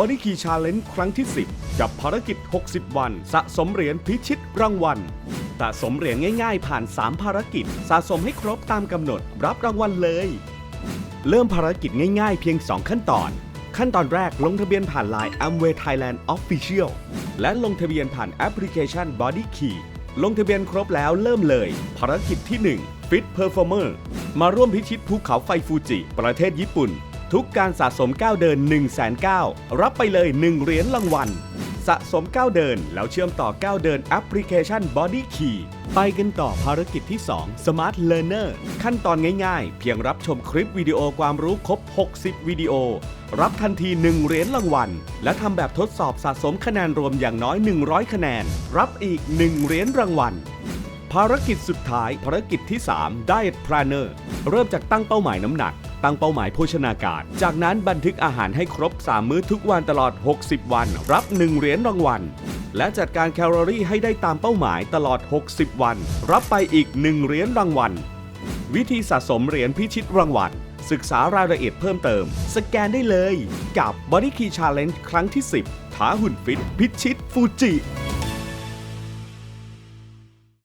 Body Key Challenge ครั้งที่ 10 กับภารกิจ 60 วัน สะสมเหรียญพิชิตรางวัล สะสมเหรียญง่ายๆ ผ่าน 3 ภารกิจ สะสมให้ครบตามกำหนด รับรางวัลเลย เริ่มภารกิจง่ายๆ เพียง 2 ขั้นตอน ขั้นตอนแรกลงทะเบียนผ่าน Line Amway Thailand Official และลงทะเบียนผ่านแอปพลิเคชัน Body Key ลงทะเบียนครบแล้วเริ่มเลย ภารกิจที่ 1 Fit Performer มาร่วมพิชิตภูเขาไฟฟูจิ ประเทศญี่ปุ่น ทุกการสะสมก้าวเดิน1 9 0 0 0 0รับไปเลย 1 เหรียญรางวัล สะสมก้าวเดิน แล้วเชื่อมต่อก้าวเดินแอปพลิเคชัน Body Key ไปกันต่อภารกิจที่ 2 Smart Learner ขั้นตอนง่ายๆ เพียงรับชมคลิปวิดีโอความรู้ครบ 60 วิดีโอ รับทันที 1 เหรียญรางวัล และทำแบบทดสอบสะสมคะแนนรวมอย่างน้อย 100 คะแนน รับอีก 1 เหรียญรางวัลภารกิจสุดท้ายภารกิจที่ 3 Diet Planner เริ่มจากตั้งเป้าหมายน้ำหนัก ตั้งเป้าหมายโภชนาการ จากนั้นบันทึกอาหารให้ครบ 3 มื้อทุกวันตลอด 60 วัน รับ 1 เหรียญรางวัล และจัดการแคลอรี่ให้ได้ตามเป้าหมายตลอด 60 วัน รับไปอีก 1 เหรียญรางวัล วิธีสะสมเหรียญพิชิตรางวัล ศึกษารายละเอียดเพิ่มเติม สแกนได้เลย กับ Body Key Challenge ครั้งที่ 10 ท้าหุ่นฟิต พิชิตฟูจิ